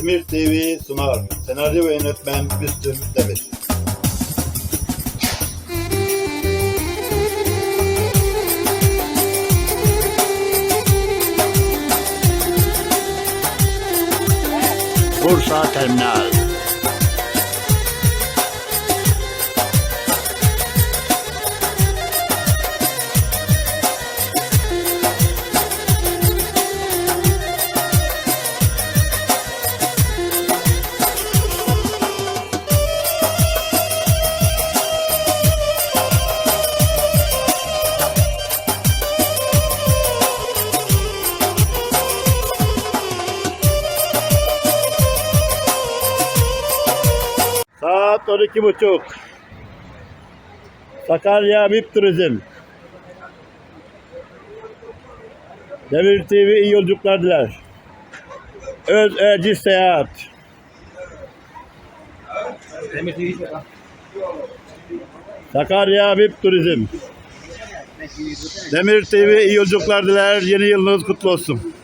Demir TV sunar. Senaryo ve yönetmen Müslüm Demir. Bursa Terminal Saat 12.30. Sakarya VIP Turizm. Demir TV iyi yolculuklar diler. Öz Erci Seyahat. Sakarya VIP Turizm. Demir TV iyi yolculuklar diler. Yeni yılınız kutlu olsun.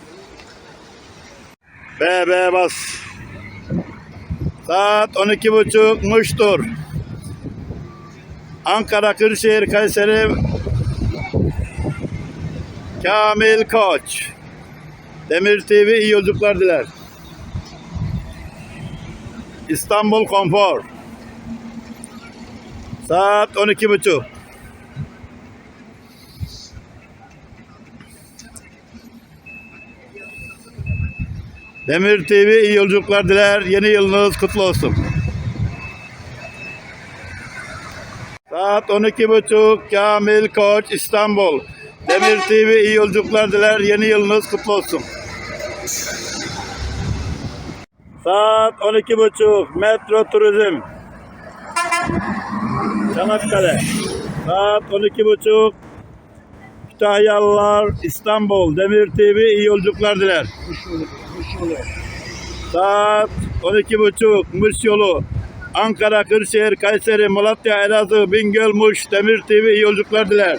BB bas. Saat 12.30 Muş'tur. Ankara, Kırşehir, Kayseri Kamil Koç. Demir TV iyi yolculuklar diler. İstanbul Konfor. Saat 12.30. Demir TV iyi yolculuklar diler. Yeni yılınız kutlu olsun. Saat 12.30 Kamil Koç İstanbul. Demir TV iyi yolculuklar diler. Yeni yılınız kutlu olsun. Saat 12.30 Metro Turizm. Çanakkale. Saat 12.30 Kütahyalılar İstanbul. Demir TV iyi yolculuklar diler. Saat 12.30 Muş yolu. Ankara, Kırşehir, Kayseri, Malatya, Elazığ, Bingöl, Muş, Demir TV iyi yolculuklar diler.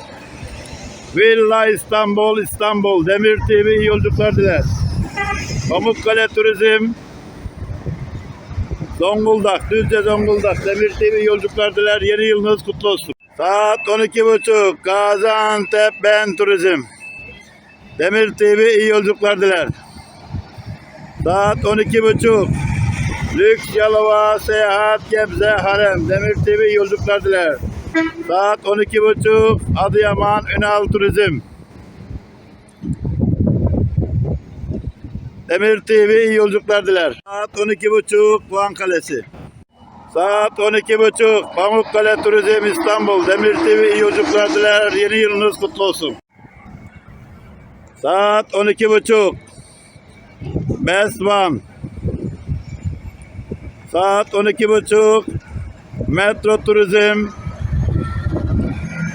Villa İstanbul, İstanbul, Demir TV iyi yolculuklar diler. Pamukkale Turizm, Zonguldak, Düzce Zonguldak, Demir TV yolculuklar diler. Yeni yılınız kutlu olsun. Saat 12.30 Gaziantep Ben Turizm. Demir TV iyi yolculuklar diler. Saat 12.30 Lüks Yalova Seyahat Gebze Harem Demir TV yolculuklar diler. Saat 12.30 Adıyaman Ünal Turizm Demir TV iyi yolculuklar diler. Saat 12.30 Van Kalesi. Saat 12.30 Pamukkale Turizm İstanbul Demir TV iyi yolculuklar diler. Yeni yılınız kutlu olsun. Saat 12.30 Best One. Saat 12.30 Metro Turizm.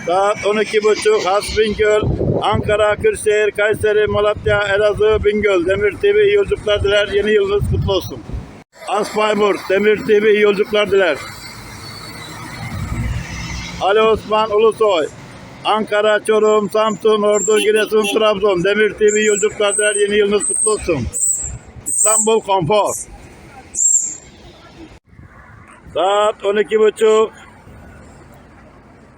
Saat 12.30 Hasbingöl, Ankara, Kırşehir, Kayseri, Malatya, Elazığ, Bingöl. Demir TV iyi yolculuklar diler. Yeni yılınız kutlu olsun. Aspaybur, Demir TV iyi yolculuklar diler. Ali Osman Ulusoy. Ankara, Çorum, Samsun, Ordu, Giresun, Trabzon. Demir TV iyi yolculuklar diler. Yeni yılınız kutlu olsun. İstanbul Konfor. Saat 12.30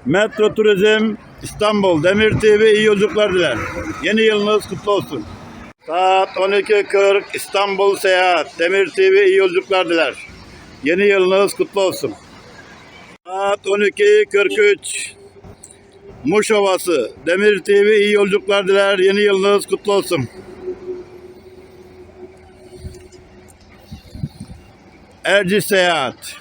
Metro Turizm İstanbul Demir TV iyi yolculuklar diler. Yeni yılınız kutlu olsun. Saat 12.40 İstanbul Seyahat Demir TV iyi yolculuklar diler. Yeni yılınız kutlu olsun. Saat 12.43 Muş Ovası Demir TV iyi yolculuklar diler. Yeni yılınız kutlu olsun. Erci Seyahat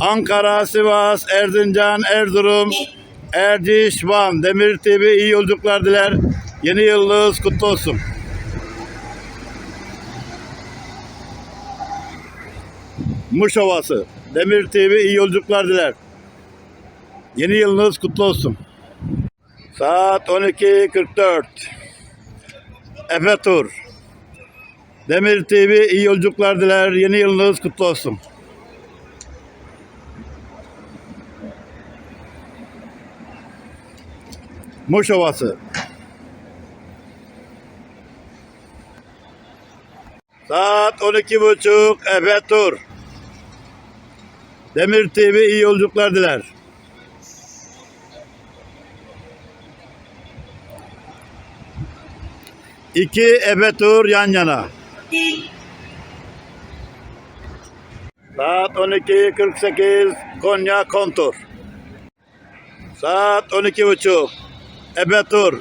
Ankara, Sivas, Erzincan, Erzurum, Erciş, Van, Demir TV iyi yolculuklar diler. Yeni yılınız kutlu olsun. Muş Ovası, Demir TV iyi yolculuklar diler. Yeni yılınız kutlu olsun. Saat 12.44 Efe Tur Demir TV iyi yolculuklar diler. Yeni yılınız kutlu olsun. Muş Ovası. Saat 12.30 Efe Tur. Demir TV iyi yolculuklar diler. İki Efe Tur yan yana. Saat 12.48 Konya Kontur. Saat 12.30 Ebe Tur.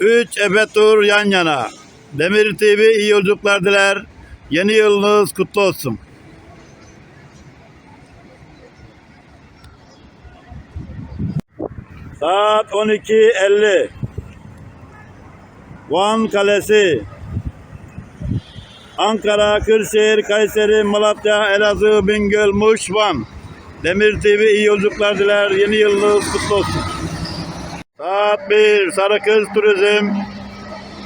Üç Ebe Tur yan yana. Demir TV iyi yolculuklar diler. Yeni yılınız kutlu olsun. Saat 12.50 Van Kalesi Ankara, Kırşehir, Kayseri, Malatya, Elazığ, Bingöl, Muş, Van. Demir TV iyi yolculuklar diler. Yeni yılınız kutlu olsun. Saat 1 Sarıkız Turizm.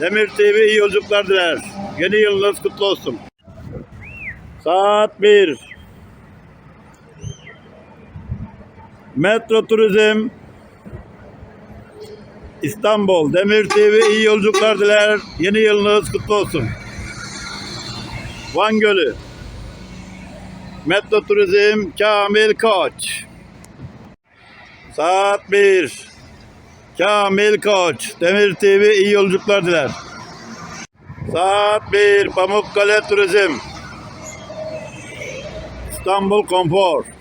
Demir TV iyi yolculuklar diler. Yeni yılınız kutlu olsun. Saat 1 Metro Turizm İstanbul Demir TV iyi yolculuklar diler. Yeni yılınız kutlu olsun. Van Gölü Metro Turizm Kamil Koç. Saat 1 Kamil Koç Demir TV iyi yolculuklar diler. Saat 1 Pamukkale Turizm. İstanbul Konfor